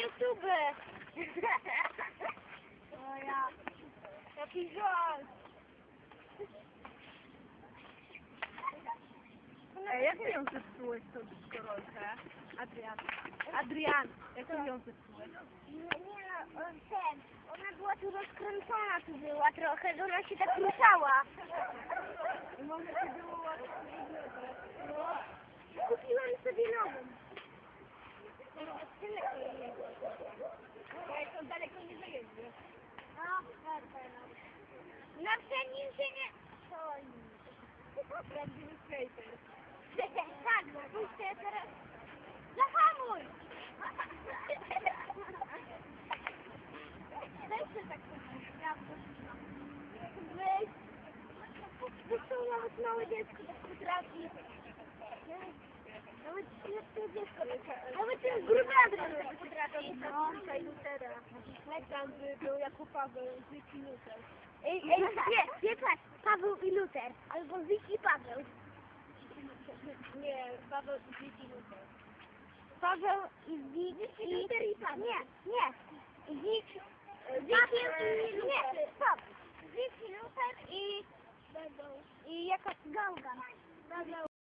YouTube. O ja. Jaki żal. Ej, jak ją zepsułeś tą korolkę? Adrian. Adrian, jak ją zepsułeś? Nie, nie no, ten. Ona była tu rozkręcona, tu była trochę, że ona się tak ruszała. I może ci było łatwo. Продвижение Продвижение Так, запусти это раз. Захамуй! Знаешь, что так Жесть! Ну что, у меня вот новая детская фотография. А вот тебе что детская? А вот тебе грубая фотография. Tam by był jako Paweł z Wikinutem. Ej, ej, nie, nie patrz, Paweł i Luter, albo Zik i Paweł. Nie, Paweł z Wikinutem. Paweł i Zik i... Luter i Paweł. Nie, nie. Zik, Zik i... Nie, stop. Zik i Luter i... I jakaś gałga.